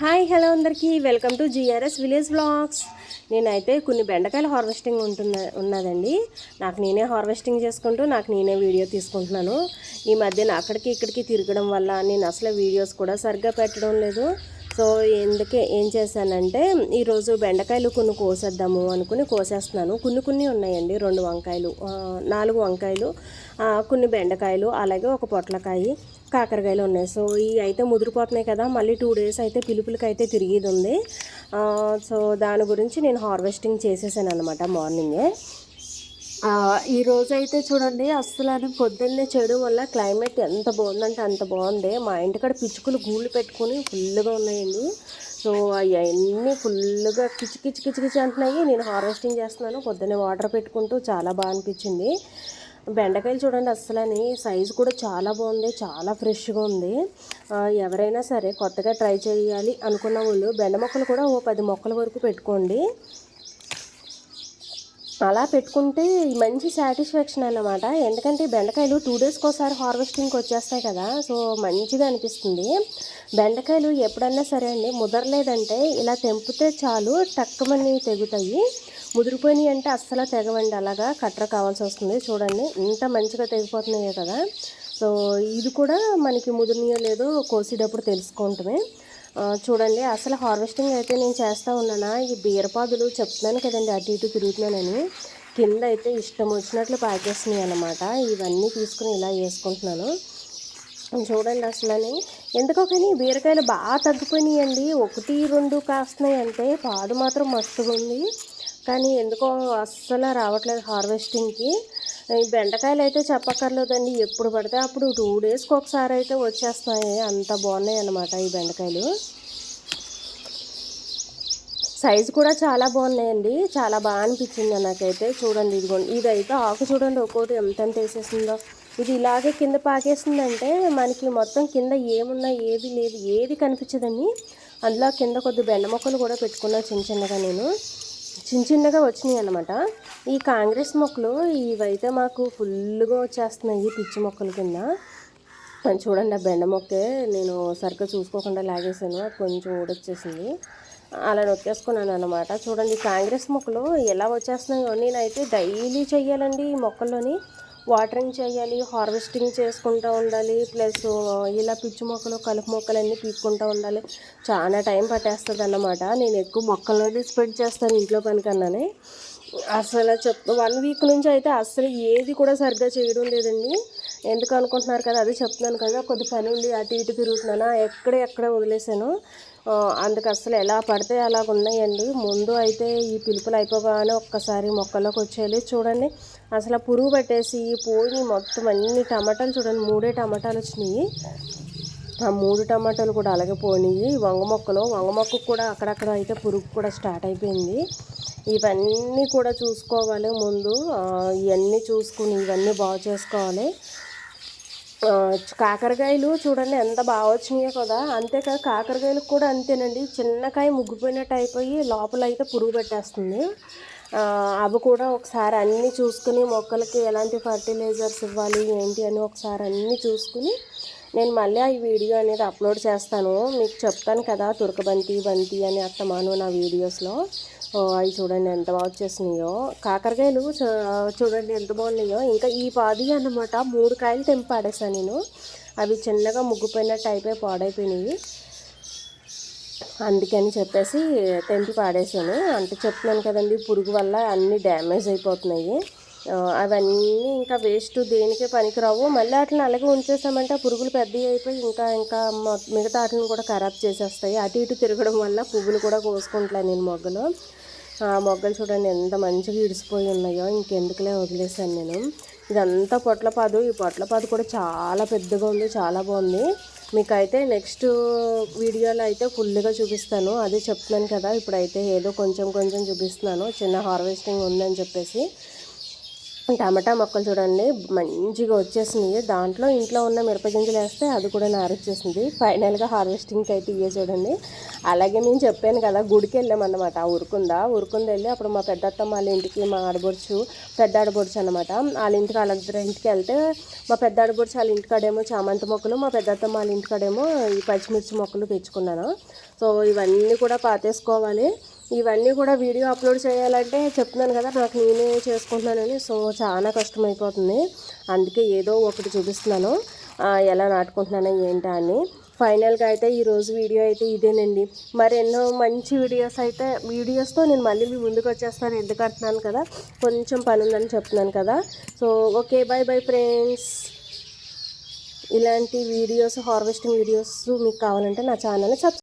Hi hello అందరికీ. Welcome to GRS village blogs నేనైతే కొన్ని బెండకాయలు హార్వెస్టింగ్ ఉంటున్న ఉన్నదండి. నాకు నేనే హార్వెస్టింగ్ చేసుకుంటూ నాకు నేనే వీడియో తీసుకుంటున్నాను. ఈ మధ్యన అక్కడికి ఇక్కడికి తిరగడం వల్ల నేను అసలు వీడియోస్ కూడా సరిగ్గా పెట్టడం లేదు. సో ఎందుకే ఏం చేశానంటే ఈరోజు బెండకాయలు కొన్ని కోసేద్దాము అనుకుని కోసేస్తున్నాను. కొన్ని కొన్ని ఉన్నాయండి రెండు వంకాయలు నాలుగు వంకాయలు కొన్ని బెండకాయలు అలాగే ఒక పొట్లకాయ కాకరకాయలు ఉన్నాయి. సో ఇవి అయితే ముదిరిపోతున్నాయి కదా మళ్ళీ టూ డేస్ అయితే పిలుపులకి అయితే తిరిగేది ఉంది. సో దాని గురించి నేను హార్వెస్టింగ్ చేసేసాను అనమాట మార్నింగే. ఈ రోజు అయితే చూడండి అస్సలు పొద్దున్నే చేయడం వల్ల క్లైమేట్ ఎంత బాగుందంటే అంత బాగుంది. మా ఇంటికాడ పిచ్చుకలు గూళ్ళు పెట్టుకొని ఫుల్గా ఉన్నాయండి. సో అవన్నీ ఫుల్గా కిచి కిచి కిచి కిచి అంటున్నాయి. నేను హార్వెస్టింగ్ చేస్తున్నాను. పొద్దున్నే వాటర్ పెట్టుకుంటూ చాలా బాగా అనిపించింది. బెండకాయలు చూడండి అస్సలని సైజు కూడా చాలా బాగుంది చాలా ఫ్రెష్గా ఉంది. ఎవరైనా సరే కొత్తగా ట్రై చేయాలి అనుకున్న వాళ్ళు బెండ మొక్కలు కూడా ఓ పది మొక్కల వరకు పెట్టుకోండి. అలా పెట్టుకుంటే మంచి సాటిస్ఫాక్షన్ అన్నమాట. ఎందుకంటే ఈ బెండకాయలు టూ డేస్కి ఒకసారి హార్వెస్టింగ్కి వచ్చేస్తాయి కదా సో మంచిగా అనిపిస్తుంది. బెండకాయలు ఎప్పుడన్నా సరే అండి ముదరలేదంటే ఇలా తెంపితే చాలు టక్కుమని తెగుతాయి. ముదిరిపోయినాయి అంటే అస్సలు తెగవండి అలాగా కట్ర కావాల్సి వస్తుంది. చూడండి ఇంత మంచిగా తెగిపోతున్నాయో కదా. సో ఇది కూడా మనకి ముదిరినాయో లేదో కోసేటప్పుడు తెలుసుకుంటమే. చూడండి అసలు హార్వెస్టింగ్ అయితే నేను చేస్తూ ఉన్నానా? ఈ బీరపాదులు చెప్తున్నాను కదండి అటు ఇటు తిరుగుతున్నానని. కింద అయితే ఇష్టం వచ్చినట్లు పాకేస్తున్నాయి అన్నమాట. ఇవన్నీ తీసుకుని ఇలా వేసుకుంటున్నాను. చూడండి అసలని. ఎందుకో కానీ బీరకాయలు బాగా తగ్గిపోయినాయండి. ఒకటి రెండు కాస్తున్నాయి అంటే పాదు మాత్రం మస్తుగా ఉంది కానీ ఎందుకో అస్సలు రావట్లేదు హార్వెస్టింగ్కి. ఈ బెండకాయలు అయితే చెప్పక్కర్లేదండి ఎప్పుడు పడితే అప్పుడు టూ డేస్కి ఒకసారి అయితే వచ్చేస్తున్నాయి. అంత బాగున్నాయి అన్నమాట ఈ బెండకాయలు. సైజు కూడా చాలా బాగున్నాయండి. చాలా బాగా అనిపించింది నాకైతే. చూడండి ఇదిగోండి. ఇదైతే ఆకు చూడండి ఒక్కోటి ఎంత ఎంత వేసేసిందో. ఇది ఇలాగే కింద పాకేసిందంటే మనకి మొత్తం కింద ఏమున్నా ఏది లేదు ఏది కనిపించదండి. అందులో కింద కొద్ది బెండ మొక్కలు కూడా పెట్టుకున్నా చిన్న చిన్నగా నేను. చిన్న చిన్నగా వచ్చినాయి అనమాట ఈ కాంగ్రెస్ మొక్కలు ఇవైతే మాకు ఫుల్గా వచ్చేస్తున్నాయి పిచ్చి మొక్కల కింద. చూడండి ఆ బెండ మొక్కే నేను సరిగ్గా చూసుకోకుండా లాగేసాను అది కొంచెం ఊడొచ్చేసింది. అలా నొక్కేసుకున్నాను అనమాట చూడండి కాంగ్రెస్ మొక్కలు ఎలా వచ్చేస్తున్నాయో నేనైతే డైలీ చెయ్యాలండి ఈ మొక్కల్లోని. వాటరింగ్ చేయాలి హార్వెస్టింగ్ చేసుకుంటూ ఉండాలి ప్లస్ ఇలా పిచ్చి మొక్కలు కలుపు మొక్కలు అన్నీ పీక్కుంటూ ఉండాలి. చాలా టైం పట్టేస్తుంది అన్నమాట నేను ఎక్కువ మొక్కల్లోనే స్ప్రెడ్ చేస్తాను ఇంట్లో పని కన్నానే అసలు చెప్ వన్ వీక్ నుంచి అయితే అసలు ఏది కూడా సరిగ్గా చేయడం లేదండి. ఎందుకు అనుకుంటున్నారు కదా అదే చెప్తున్నాను కదా కొద్ది పని ఉండి అటు ఇటు తిరుగుతున్నానా ఎక్కడ ఎక్కడ వదిలేసాను అందుకు అసలు ఎలా పడితే అలాగ ఉన్నాయండి. ముందు అయితే ఈ పిలుపులు అయిపోగానే ఒక్కసారి మొక్కల్లోకి వచ్చేయాలి. చూడండి అసలు పురుగు పట్టేసి పోయి మొత్తం అన్ని టమాటాలు చూడండి మూడే టమాటాలు వచ్చినాయి. ఆ మూడు టమాటాలు కూడా అలాగే పోయినాయి వంగ మొక్కలు వంగ మొక్కకు కూడా అక్కడక్కడ అయితే పురుగు కూడా స్టార్ట్ అయిపోయింది. ఇవన్నీ కూడా చూసుకోవాలి ముందు. ఇవన్నీ చూసుకుని ఇవన్నీ బాగు చేసుకోవాలి. కాకరకాయలు చూడండి ఎంత బాగా వచ్చినాయో కదా. అంతేకాదు కాకరకాయలకు కూడా అంతేనండి. చిన్నకాయ ముగ్గిపోయినట్టు అయిపోయి లోపల అయితే పురుగు పెట్టేస్తుంది. అవి కూడా ఒకసారి అన్నీ చూసుకుని మొక్కలకి ఎలాంటి ఫర్టిలైజర్స్ ఇవ్వాలి ఏంటి అని ఒకసారి అన్నీ చూసుకుని నేను మళ్ళీ ఆ వీడియో అనేది అప్లోడ్ చేస్తాను. మీకు చెప్తాను కదా తురకబంతి బంతి అని అత్తమాను నా వీడియోస్లో. ఓ, అవి చూడండి ఎంత బాగా వచ్చేసినాయో. కాకరకాయలు చూ- చూడండి ఎంత బాగున్నాయో. ఇంకా ఈ పాది అన్నమాట మూడు కాయలు తెంపి పాడేసాను నేను. అవి చిన్నగా ముగ్గుపోయినట్టు అయిపోయి పాడైపోయినాయి. అందుకని చెప్పేసి తెంపి పాడేసాను అంటే చెప్తున్నాను కదండి పురుగు వల్ల అన్నీ డ్యామేజ్ అయిపోతున్నాయి. అవన్నీ ఇంకా వేస్ట్ దేనికే పనికిరావు. మళ్ళీ వాటిని అలాగే ఉంచేసామంటే ఆ పురుగులు పెద్దవి అయిపోయి ఇంకా ఇంకా మిగతా వాటిని కూడా ఖరాబ్ చేసేస్తాయి. అటు ఇటు తిరగడం వల్ల పువ్వులు కూడా కోసుకుంటాను నేను మొగ్గలు ఆ మొగ్గలు చూడండి ఎంత మంచిగా ఇడిసిపోయి ఉన్నాయో ఇంకెందుకులే వదిలేసాను నేను. ఇదంతా పొట్లపాదు. ఈ పొట్లపాదు కూడా చాలా పెద్దగా ఉంది చాలా బాగుంది. మీకైతే నెక్స్ట్ వీడియోలో అయితే ఫుల్గా చూపిస్తాను. అదే చెప్తున్నాను కదా ఇప్పుడైతే ఏదో కొంచెం కొంచెం చూపిస్తున్నాను. చిన్న హార్వెస్టింగ్ ఉందని చెప్పేసి. టమాటా మొక్కలు చూడండి మంచిగా వచ్చేసినాయి. దాంట్లో ఇంట్లో ఉన్న మిరపగింజలు వేస్తే అది కూడా నారొచ్చేసింది. ఫైనల్గా హార్వెస్టింగ్కి అయితే ఇవే చూడండి. అలాగే నేను చెప్పాను కదా గుడికి వెళ్ళామన్నమాట ఆ ఉరుకుందా ఉరుకుంది వెళ్ళి అప్పుడు మా పెద్దత్తమ్మ వాళ్ళ ఇంటికి మా ఆడబొడుచు పెద్ద ఆడబొడుచు అనమాట వాళ్ళ ఇంటికి వాళ్ళిద్దరి ఇంటికి వెళ్తే మా పెద్ద ఆడబొడుచు వాళ్ళ ఇంటికాడేమో చామంతి మొక్కలు మా పెద్దత్తమ్మ వాళ్ళ ఇంటికాడేమో ఈ పచ్చిమిర్చి మొక్కలు తెచ్చుకున్నాను. సో ఇవన్నీ కూడా పాతేసుకోవాలి. ఇవన్నీ కూడా వీడియో అప్లోడ్ చేయాలంటే చెప్తున్నాను కదా నాకు నేనే చేసుకుంటున్నానని. సో చాలా కష్టమైపోతుంది. అందుకే ఏదో ఒకటి చూపిస్తున్నాను. ఎలా నాటుకుంటున్నాను ఏంటా అని. ఫైనల్గా అయితే ఈరోజు వీడియో అయితే ఇదేనండి. మరి ఎన్నో మంచి వీడియోస్ అయితే వీడియోస్తో నేను మళ్ళీ మీ ముందుకు వచ్చేస్తాను ఎందుకు అంటున్నాను కదా కొంచెం పని ఉందని చెప్తున్నాను కదా. So okay bye bye friends. ఇలాంటి వీడియోస్ హార్వెస్టింగ్ వీడియోస్ మీకు కావాలంటే నా ఛానల్ని సబ్స్క్రైబ్